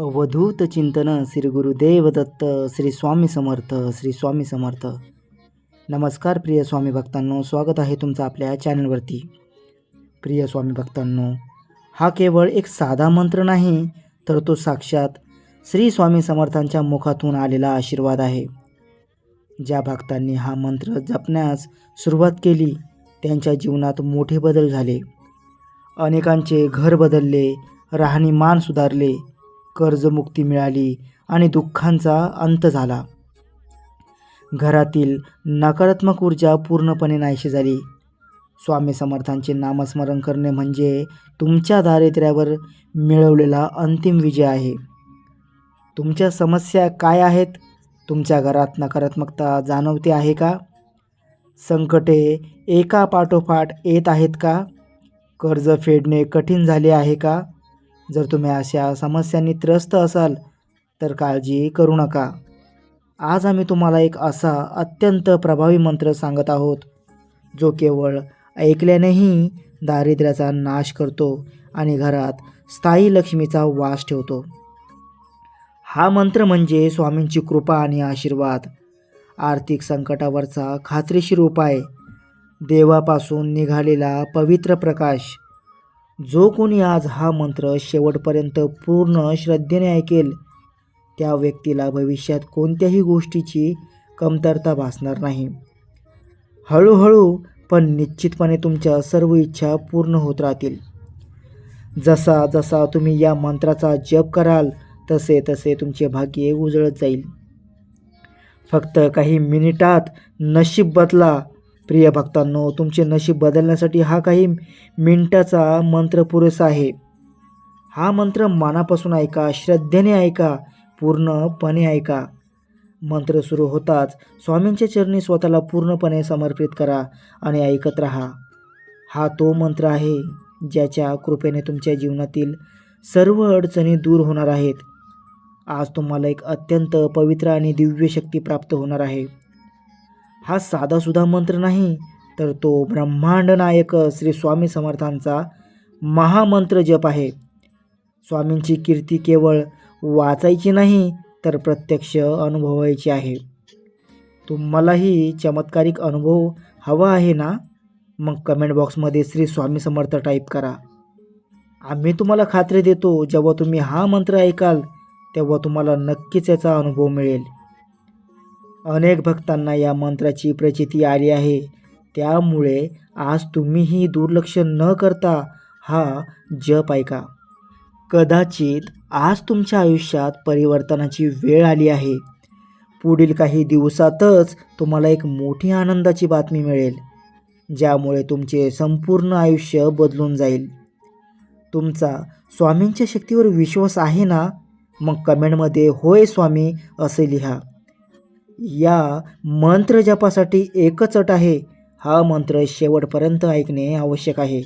अवधूत चिंतन श्री गुरुदेव दत्त श्री स्वामी समर्थ श्री स्वामी समर्थ. नमस्कार प्रिय स्वामी भक्तांनो स्वागत आहे तुमचं आपल्या चॅनलवरती. प्रिय स्वामी भक्तांनो हा केवळ एक साधा मंत्र नाही तर तो साक्षात श्री स्वामी समर्थांच्या मुखातून आलेला आशीर्वाद आहे. ज्या भक्तांनी हा मंत्र जपण्यास सुरुवात केली त्यांच्या जीवनात मोठे बदल झाले. अनेकांचे घर बदलले राहणीमान सुधारले कर्जमुक्ती मिळाली आणि दुःखांचा अंत झाला. घरातील नकारात्मक ऊर्जा पूर्णपणे नाहीशी झाली. स्वामी समर्थांचे नामस्मरण करणे म्हणजे तुमच्या दारिद्र्यावर मिळवलेला अंतिम विजय आहे. तुमच्या समस्या काय आहेत? तुमच्या घरात नकारात्मकता जाणवते आहे का? संकटे एका पाठोपाठ येत आहेत का? कर्ज फेडणे कठीण झाले आहे का? जर तुम्ही अशा समस्यांनी त्रस्त असाल तर काळजी करू नका. आज आम्ही तुम्हाला एक असा अत्यंत प्रभावी मंत्र सांगत आहोत जो केवळ ऐकल्यानेही दारिद्र्याचा नाश करतो आणि घरात स्थायी लक्ष्मीचा वास ठेवतो. हा मंत्र म्हणजे स्वामींची कृपा आणि आशीर्वाद. आर्थिक संकटावरचा खात्रीशीर उपाय. देवापासून निघालेला पवित्र प्रकाश. जो कोणी आज हा मंत्र शेवटपर्यंत पूर्ण श्रद्धेने ऐकेल त्या व्यक्तीला भविष्यात कोणत्याही गोष्टीची कमतरता भासणार नाही. हळूहळू पण निश्चितपणे तुमच्या सर्व इच्छा पूर्ण होत राहतील. जसा जसा तुम्ही या मंत्राचा जप कराल तसे तसे तुमचे भाग्य उजळत जाईल. फक्त काही मिनिटात नशीब बदला प्रिय भक्तांनो तुमचे नशीब बदलण्यासाठी हा काही मिनटाचा मंत्र पुरेसा आहे. हा मंत्र मनापासून ऐका श्रद्धेने ऐका पूर्णपणे ऐका. मंत्र सुरू होताच स्वामींच्या चरणी स्वतःला पूर्णपणे समर्पित करा आणि ऐकत राहा. हा तो मंत्र आहे ज्याच्या कृपेने तुमच्या जीवनातील सर्व अडचणी दूर होणार आहेत. आज तुम्हाला एक अत्यंत पवित्र आणि दिव्य शक्ती प्राप्त होणार आहे. हा साधासुद्धा मंत्र नाही तर तो ब्रह्मांड नायक श्री स्वामी समर्थांचा महामंत्र जप आहे. स्वामींची कीर्ती केवळ वाचायची नाही तर प्रत्यक्ष अनुभवायची आहे. तुम्हालाही चमत्कारिक अनुभव हवा आहे ना? मग कमेंट बॉक्समध्ये श्री स्वामी समर्थ टाईप करा. आम्ही तुम्हाला खात्री देतो जेव्हा तुम्ही हा मंत्र ऐकाल तेव्हा तुम्हाला नक्कीच याचा अनुभव मिळेल. अनेक भक्तांना या मंत्राची प्रचिती आली आहे. त्यामुळे आज तुम्हीही दुर्लक्ष न करता हा जप ऐका. कदाचित आज तुमच्या आयुष्यात परिवर्तनाची वेळ आली आहे. पुढील काही दिवसातच तुम्हाला एक मोठी आनंदाची बातमी मिळेल ज्यामुळे तुमचे संपूर्ण आयुष्य बदलून जाईल. तुमचा स्वामींच्या शक्तीवर विश्वास आहे ना? मग कमेंटमध्ये होय स्वामी असे लिहा. या मंत्र जपासाठी एकच अट आहे. हा मंत्र शेवटपर्यंत ऐकणे आवश्यक आहे.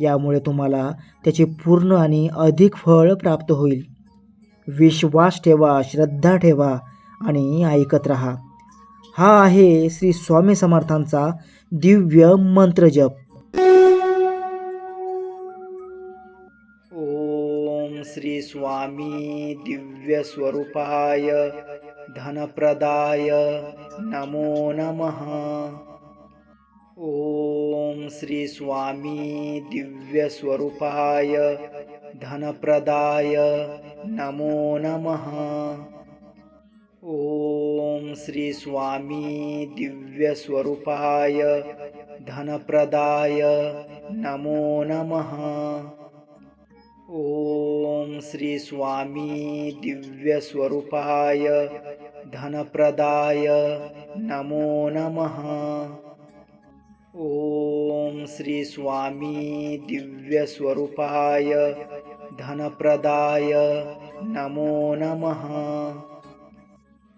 यामुळे तुम्हाला त्याचे पूर्ण आणि अधिक फळ प्राप्त होईल. विश्वास ठेवा श्रद्धा ठेवा आणि ऐकत राहा. हा आहे श्री स्वामी समर्थांचा दिव्य मंत्र जप. ओम श्री स्वामी दिव्य स्वरूपाय. धनप्रदाय नमो नमः। ओम श्री स्वामी दिव्य स्वरूपाय धनप्रदाय नमो नमः। ओम श्री स्वामी दिव्य स्वरूपाय धनप्रदाय नमो नमः। ओम श्री स्वामी दिव्य स्वरूपाय धनप्रदाय नमो नमः। ओम श्री स्वामी दिव्य स्वरूपाय धनप्रदाय नमो नमः।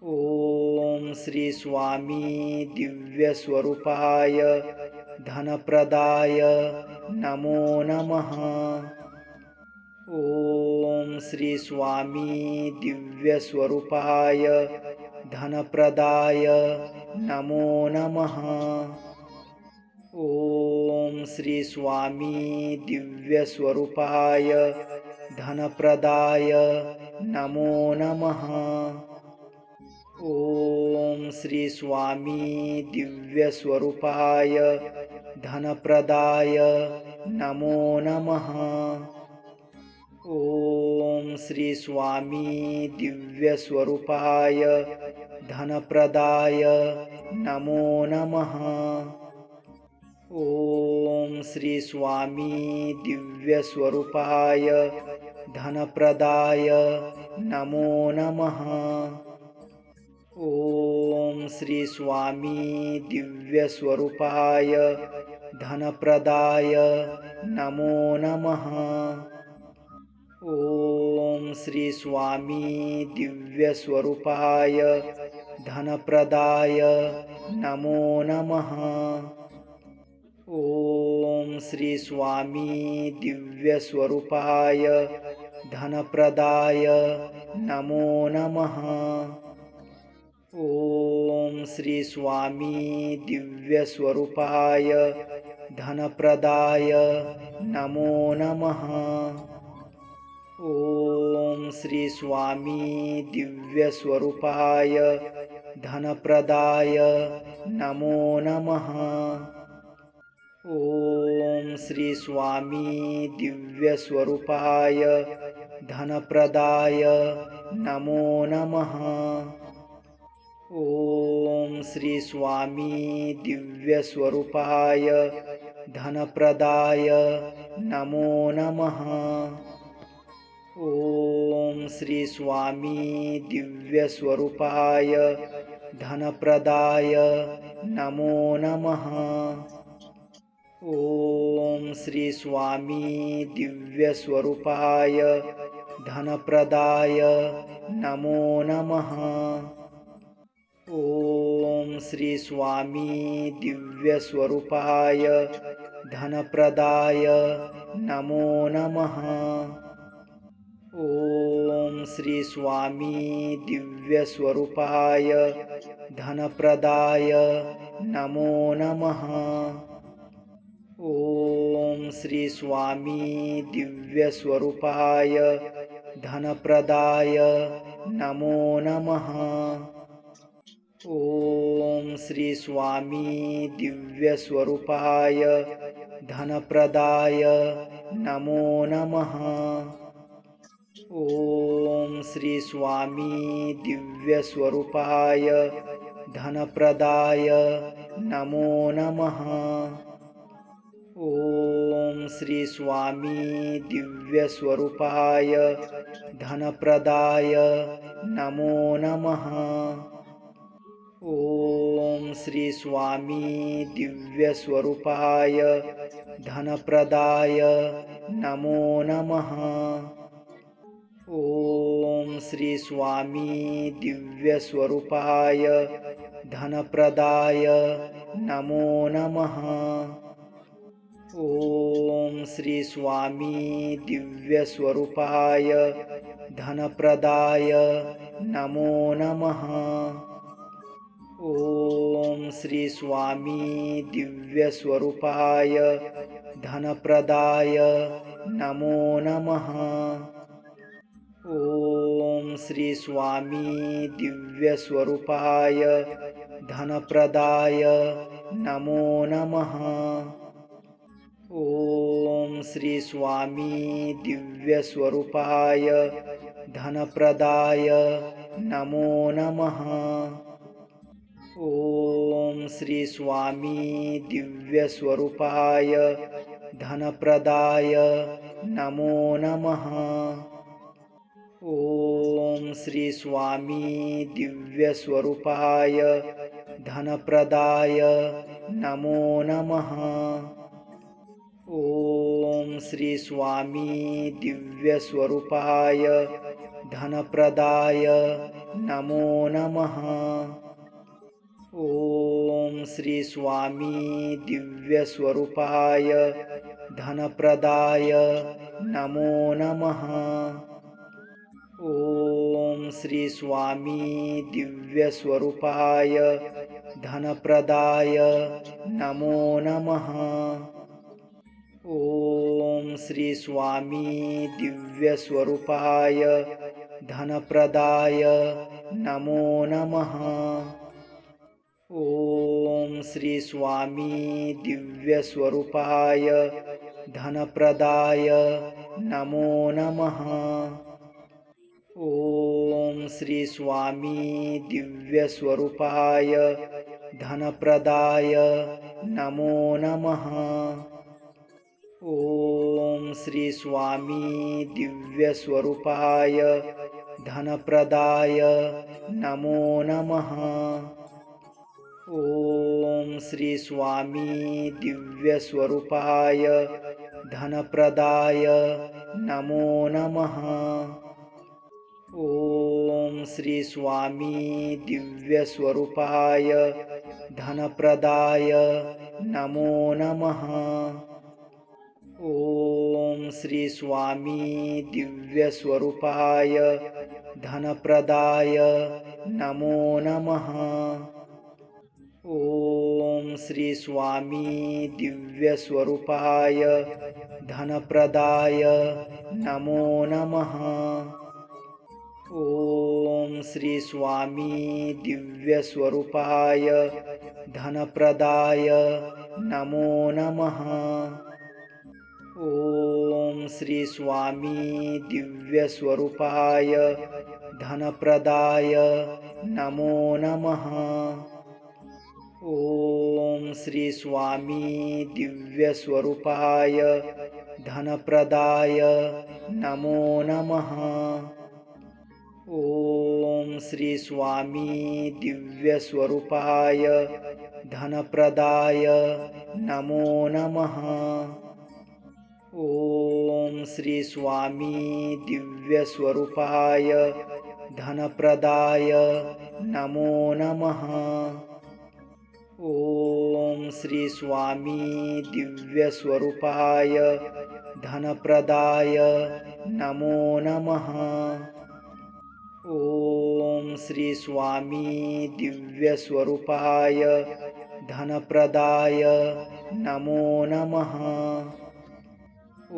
ओम श्री स्वामी दिव्य स्वरूपाय धनप्रदाय नमो नमः। ओम श्री स्वामी दिव्य स्वरूपाय धनप्रदाय नमो नमः। ओम श्री स्वामी दिव्य स्वरूपाय धनप्रदाय नमो नमः। ॐ श्री स्वामी दिव्यस्वरूपाय धनप्रदाय नमो नमः। ॐ श्री स्वामी दिव्यस्वरूपाय धनप्रदाय नमो नमः। ॐ श्री स्वामी दिव्यस्वरूपाय धनप्रदाय नमो नमः। ॐ श्री स्वामी दिव्यस्वरूपाय धनप्रदाय नमो नमः। ॐ श्री स्वामी दिव्यस्वरूपाय धनप्रदाय नमो नमः। ॐ श्री स्वामी दिव्यस्वरूपाय धनप्रदाय नमो नमः। ॐ श्री स्वामी दिव्यस्वरूपाय धनप्रदाय नमो नमः। ॐ श्री स्वामी दिव्यस्वरूपाय धनप्रदाय नमो नमः। ॐ श्री स्वामी दिव्यस्वरूपाय धनप्रदाय नमो नमः। ॐ श्री स्वामी दिव्यस्वरूपाय धनप्रदाय नमो नमः। ॐ श्री स्वामी दिव्यस्वरूपाय धनप्रदाय नमो नमः। ॐ श्री स्वामी दिव्यस्वरूपाय धनप्रदाय नमो नमः। ॐ श्री स्वामी दिव्यस्वरूपाय धनप्रदाय नमो नमः। ॐ श्री स्वामी दिव्यस्वरूपाय धनप्रदाय नमो नमः। ॐ श्री स्वामी दिव्यस्वरूपाय धनप्रदाय नमो नमः। ॐ श्री स्वामी दिव्यस्वरूपाय धनप्रदाय नमो नमः ॐ श्री स्वामी दिव्यस्वरूपाय धनप्रदाय नमो नमः। ॐ श्री स्वामी दिव्यस्वरूपाय धनप्रदाय नमो नमः। ॐ श्री स्वामी दिव्यस्वरूपाय धनप्रदाय नमो नमः ॐ श्री स्वामी दिव्यस्वरूपाय धनप्रदाय नमो नमः। ॐ श्री स्वामी दिव्यस्वरूपाय धनप्रदाय नमो नमः। ॐ श्री स्वामी दिव्यस्वरूपाय धनप्रदाय नमो नमः ॐ श्री स्वामी दिव्यस्वरूपाय धनप्रदाय नमो नमः। ॐ श्री स्वामी दिव्यस्वरूपाय धनप्रदाय नमो नमः। ॐ श्री स्वामी दिव्यस्वरूपाय धनप्रदाय नमो नमः ॐ श्री स्वामी दिव्यस्वरूपाय धनप्रदाय नमो नमः। ॐ श्री स्वामी दिव्यस्वरूपाय धनप्रदाय नमो नमः। ॐ श्री स्वामी दिव्यस्वरूपाय धनप्रदाय नमो नमः ॐ श्री स्वामी दिव्यस्वरूपाय धनप्रदाय नमो नमः। ॐ श्री स्वामी दिव्यस्वरूपाय धनप्रदाय नमो नमः। ॐ श्री स्वामी दिव्यस्वरूपाय धनप्रदाय नमो नमः ॐ श्री स्वामी दिव्यस्वरूपाय धनप्रदाय नमो नमः। ॐ श्री स्वामी दिव्यस्वरूपाय धनप्रदाय नमो नमः। ॐ श्री स्वामी दिव्यस्वरूपाय धनप्रदाय नमो नमः ॐ श्री स्वामी दिव्यस्वरूपाय धनप्रदाय नमो नमः। ॐ श्री स्वामी दिव्यस्वरूपाय धनप्रदाय नमो नमः। ॐ श्री स्वामी दिव्यस्वरूपाय धनप्रदाय नमो नमः ॐ श्री स्वामी दिव्यस्वरूपाय धनप्रदाय नमो नमः। ॐ श्री स्वामी दिव्यस्वरूपाय धनप्रदाय नमो नमः। ॐ श्री स्वामी दिव्यस्वरूपाय धनप्रदाय नमो नमः ॐ श्री स्वामी दिव्यस्वरूपाय धनप्रदाय नमो नमः। ॐ श्री स्वामी दिव्यस्वरूपाय धनप्रदाय नमो नमः। ॐ श्री स्वामी दिव्यस्वरूपाय धनप्रदाय नमो नमः ॐ श्री स्वामी दिव्यस्वरूपाय धनप्रदाय नमो नमः।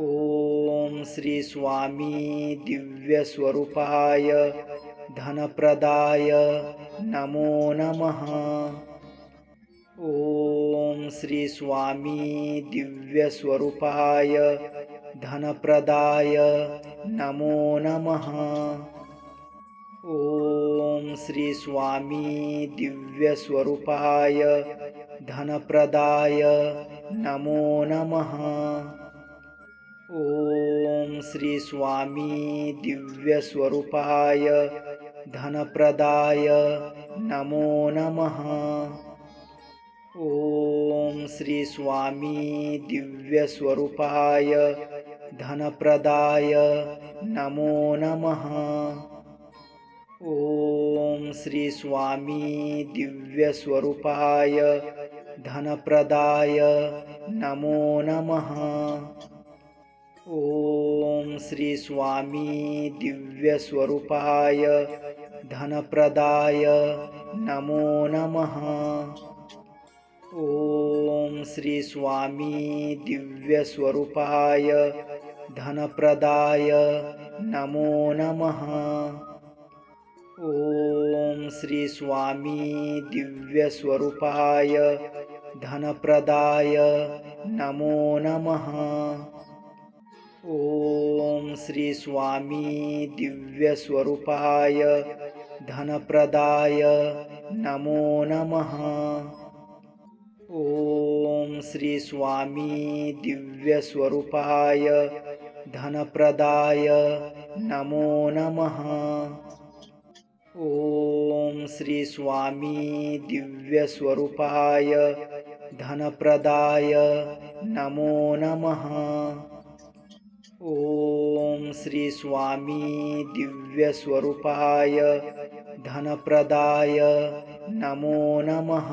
ॐ श्री स्वामी दिव्यस्वरूपाय धनप्रदाय नमो नमः। ॐ श्री स्वामी दिव्यस्वरूपाय धनप्रदाय नमो नमः ॐ श्री स्वामी दिव्यस्वरूपाय धनप्रदाय नमो नमः। ॐ श्री स्वामी दिव्यस्वरूपाय धनप्रदाय नमो नमः। ॐ श्री स्वामी दिव्यस्वरूपाय धनप्रदाय नमो नमः ॐ श्री स्वामी दिव्यस्वरूपाय धनप्रदाय नमो नमः। ॐ श्री स्वामी दिव्यस्वरूपाय धनप्रदाय नमो नमः। ॐ श्री स्वामी दिव्यस्वरूपाय धनप्रदाय नमो नमः ॐ श्री स्वामी दिव्यस्वरूपाय धनप्रदाय नमो नमः। ॐ श्री स्वामी दिव्यस्वरूपाय धनप्रदाय नमो नमः। ॐ श्री स्वामी दिव्यस्वरूपाय धनप्रदाय नमो नमः ॐ श्री स्वामी दिव्यस्वरूपाय धनप्रदाय नमो नमः। ॐ श्री स्वामी दिव्यस्वरूपाय धनप्रदाय नमो नमः।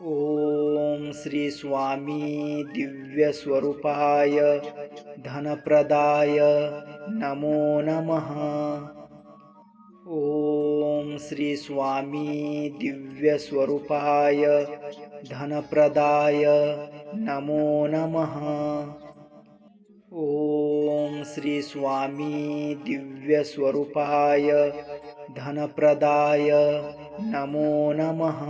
ॐ श्री स्वामी दिव्यस्वरूपाय धनप्रदाय नमो नमः ॐ श्री स्वामी दिव्यस्वरूपाय धनप्रदाय नमो नमः। ॐ श्री स्वामी दिव्यस्वरूपाय धनप्रदाय नमो नमः।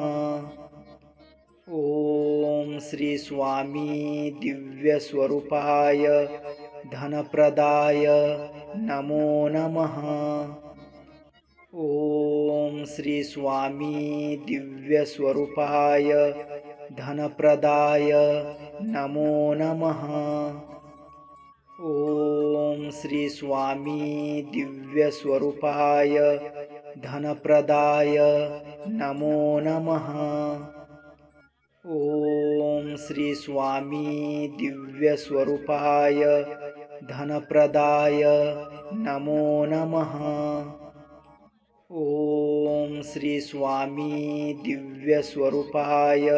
ॐ श्री स्वामी दिव्यस्वरूपाय धनप्रदाय नमो नमः ॐ श्री स्वामी दिव्यस्वरूपाय धनप्रदाय नमो नमः। ॐ श्री स्वामी दिव्यस्वरूपाय धनप्रदाय नमो नमः। ॐ श्री स्वामी दिव्यस्वरूपाय धनप्रदाय नमो नमः ॐ श्री स्वामी दिव्यस्वरूपाय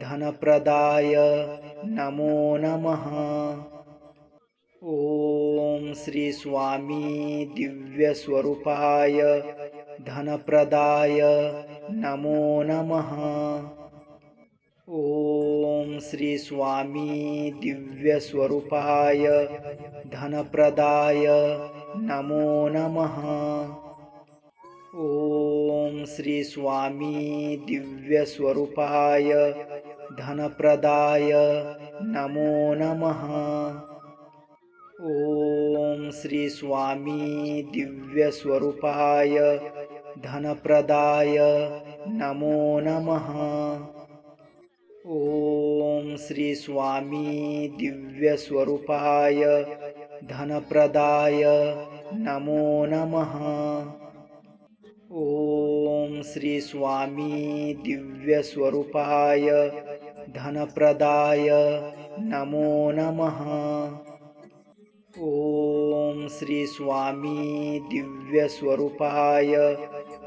धनप्रदाय नमो नमः। ॐ श्री स्वामी दिव्यस्वरूपाय धनप्रदाय नमो नमः। ॐ श्री स्वामी दिव्यस्वरूपाय धनप्रदाय नमो नमः। ॐ श्री स्वामी दिव्यस्वरूपाय धनप्रदाय नमो नमः। ॐ श्री स्वामी दिव्यस्वरूपाय धनप्रदाय नमो नमः। ॐ श्री स्वामी दिव्यस्वरूपाय धनप्रदाय नमो नमः ॐ श्री स्वामी दिव्यस्वरूपाय धनप्रदाय नमो नमः। ॐ श्री स्वामी दिव्यस्वरूपाय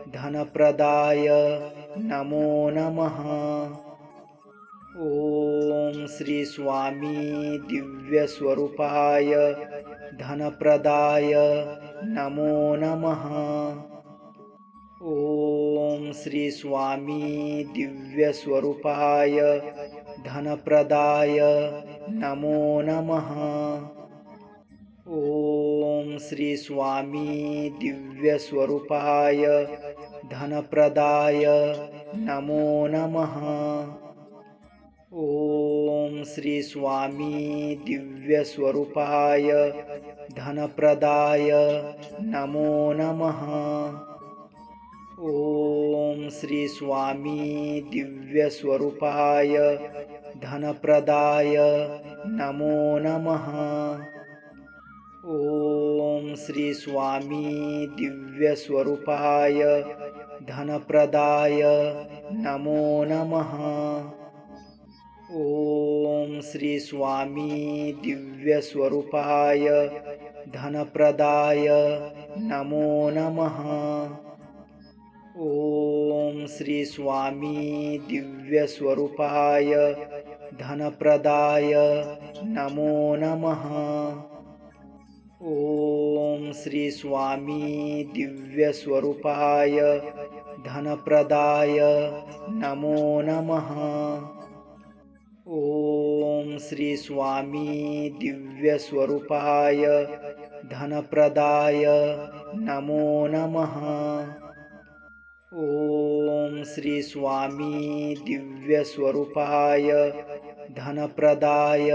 धनप्रदाय नमो नमः। ॐ श्री स्वामी दिव्यस्वरूपाय धनप्रदाय नमो नमः ॐ श्री स्वामी दिव्यस्वरूपाय धनप्रदाय नमो नमः। ॐ श्री स्वामी दिव्यस्वरूपाय धनप्रदाय नमो नमः। ॐ श्री स्वामी दिव्यस्वरूपाय धनप्रदाय नमो नमः ॐ श्री स्वामी दिव्यस्वरूपाय धनप्रदाय नमो नमः। ॐ श्री स्वामी दिव्यस्वरूपाय धनप्रदाय नमो नमः। ॐ श्री स्वामी दिव्यस्वरूपाय धनप्रदाय नमो नमः ॐ श्री स्वामी दिव्यस्वरूपाय धनप्रदाय नमो नमः। ॐ श्री स्वामी दिव्यस्वरूपाय धनप्रदाय नमो नमः। ॐ श्री स्वामी दिव्यस्वरूपाय धनप्रदाय नमो नमः ॐ श्री स्वामी दिव्यस्वरूपाय धनप्रदाय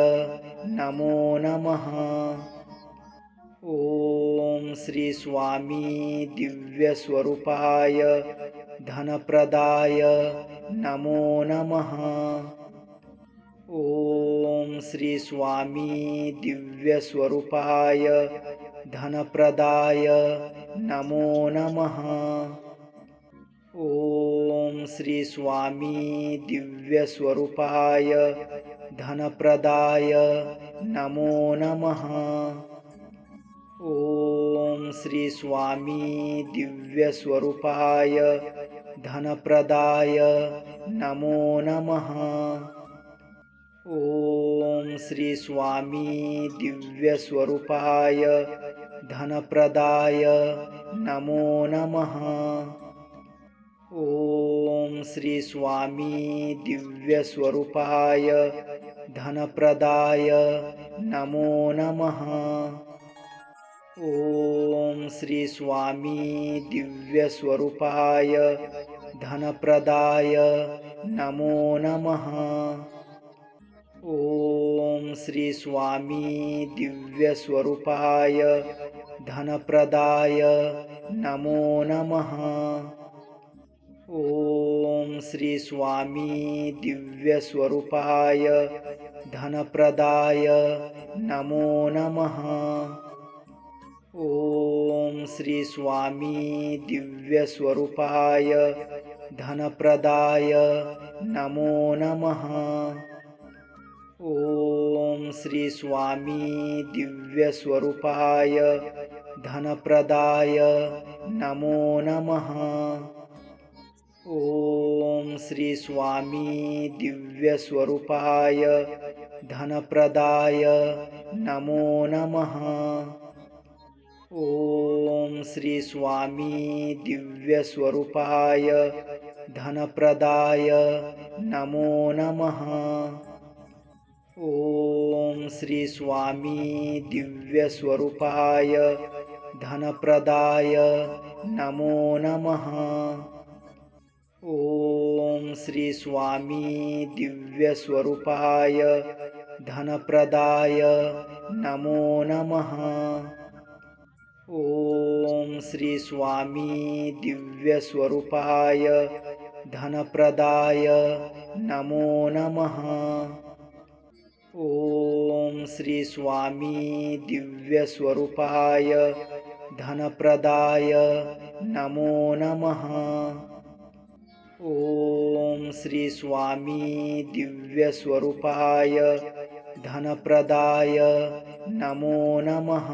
नमो नमः। ॐ श्री स्वामी दिव्यस्वरूपाय धनप्रदाय नमो नमः। ॐ श्री स्वामी दिव्यस्वरूपाय धनप्रदाय नमो नमः ॐ श्री स्वामी दिव्यस्वरूपाय धनप्रदाय नमो नमः। ॐ श्री स्वामी दिव्यस्वरूपाय धनप्रदाय नमो नमः। ॐ श्री स्वामी दिव्यस्वरूपाय धनप्रदाय नमो नमः ॐ श्री स्वामी दिव्यस्वरूपाय धनप्रदाय नमो नमः। ॐ श्री स्वामी दिव्यस्वरूपाय धनप्रदाय नमो नमः। ॐ श्री स्वामी दिव्यस्वरूपाय धनप्रदाय नमो नमः ॐ श्री स्वामी दिव्यस्वरूपाय धनप्रदाय नमो नमः। ॐ श्री स्वामी दिव्यस्वरूपाय धनप्रदाय नमो नमः। ॐ श्री स्वामी दिव्यस्वरूपाय धनप्रदाय नमो नमः ॐ श्री स्वामी दिव्यस्वरूपाय धनप्रदाय नमो नमः। ॐ श्री स्वामी दिव्यस्वरूपाय धनप्रदाय नमो नमः। ॐ श्री स्वामी दिव्यस्वरूपाय धनप्रदाय नमो नमः ॐ श्री स्वामी दिव्यस्वरूपाय धनप्रदाय नमो नमः। ॐ श्री स्वामी दिव्यस्वरूपाय धनप्रदाय नमो नमः। ॐ श्री स्वामी दिव्यस्वरूपाय धनप्रदाय नमो नमः ॐ श्री स्वामी दिव्यस्वरूपाय धनप्रदाय नमो नमः।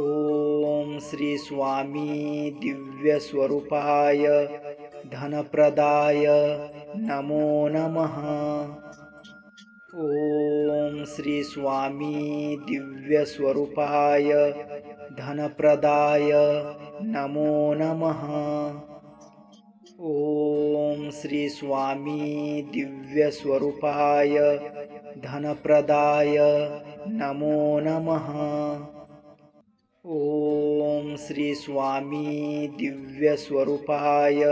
ॐ श्री स्वामी दिव्यस्वरूपाय धनप्रदाय नमो नमः। ॐ श्री स्वामी दिव्यस्वरूपाय धनप्रदाय नमो नमः ॐ श्री स्वामी दिव्यस्वरूपाय धनप्रदाय नमो नमः। ॐ श्री स्वामी दिव्यस्वरूपाय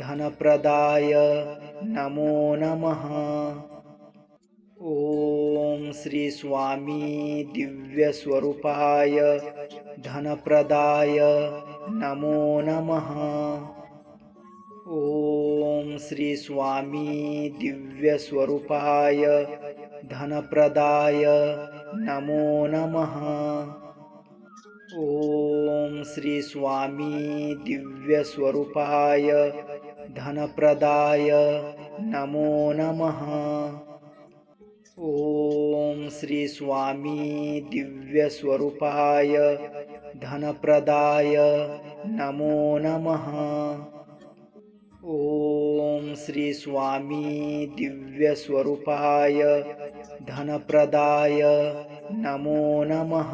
धनप्रदाय नमो नमः। ॐ श्री स्वामी दिव्यस्वरूपाय धनप्रदाय नमो नमः ॐ श्री स्वामी दिव्यस्वरूपाय धनप्रदाय नमो नमः। ॐ श्री स्वामी दिव्यस्वरूपाय धनप्रदाय नमो नमः। ॐ श्री स्वामी दिव्यस्वरूपाय धनप्रदाय नमो नमः ॐ श्री स्वामी दिव्यस्वरूपाय धनप्रदाय नमो नमः।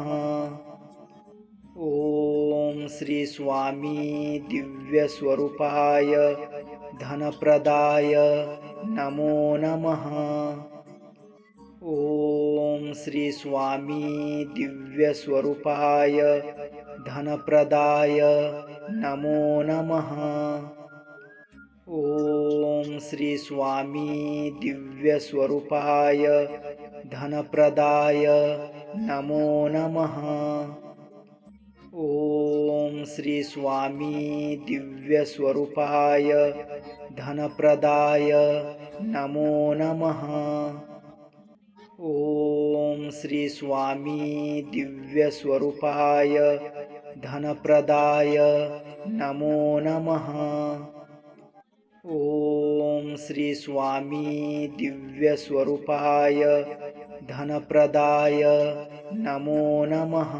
ॐ श्री स्वामी दिव्यस्वरूपाय धनप्रदाय नमो नमः। ॐ श्री स्वामी दिव्यस्वरूपाय धनप्रदाय नमो नमः ॐ श्री स्वामी दिव्यस्वरूपाय धनप्रदाय नमो नमः। ॐ श्री स्वामी दिव्यस्वरूपाय धनप्रदाय नमो नमः। ॐ श्री स्वामी दिव्यस्वरूपाय धनप्रदाय नमो नमः ॐ श्री स्वामी दिव्यस्वरूपाय धनप्रदाय नमो नमः।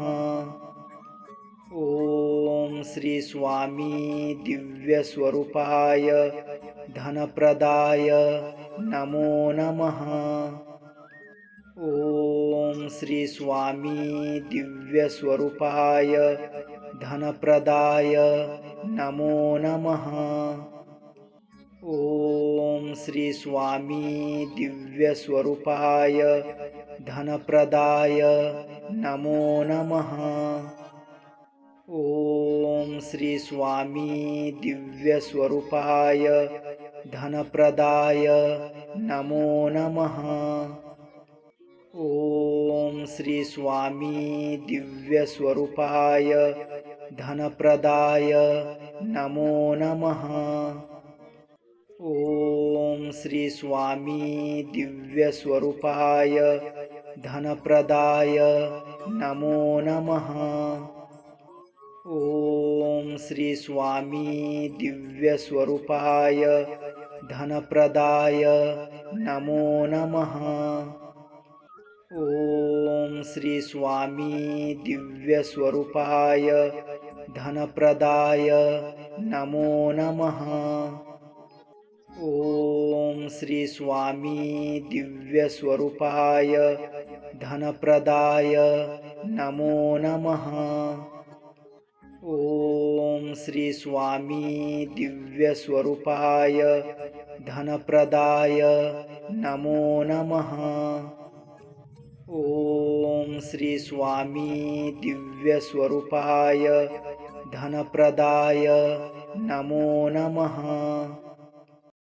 ॐ श्री स्वामी दिव्यस्वरूपाय धनप्रदाय नमो नमः। ॐ श्री स्वामी दिव्यस्वरूपाय धनप्रदाय नमो नमः ॐ श्री स्वामी दिव्यस्वरूपाय धनप्रदाय नमो नमः। ॐ श्री स्वामी दिव्यस्वरूपाय धनप्रदाय नमो नमः। ॐ श्री स्वामी दिव्यस्वरूपाय धनप्रदाय नमो नमः ॐ श्री स्वामी दिव्यस्वरूपाय धनप्रदाय नमो नमः। ॐ श्री स्वामी दिव्यस्वरूपाय धनप्रदाय नमो नमः। ॐ श्री स्वामी दिव्यस्वरूपाय धनप्रदाय नमो नमः ॐ श्री स्वामी दिव्यस्वरूपाय धनप्रदाय नमो नमः। ॐ श्री स्वामी दिव्यस्वरूपाय धनप्रदाय नमो नमः। ॐ श्री स्वामी दिव्यस्वरूपाय धनप्रदाय नमो नमः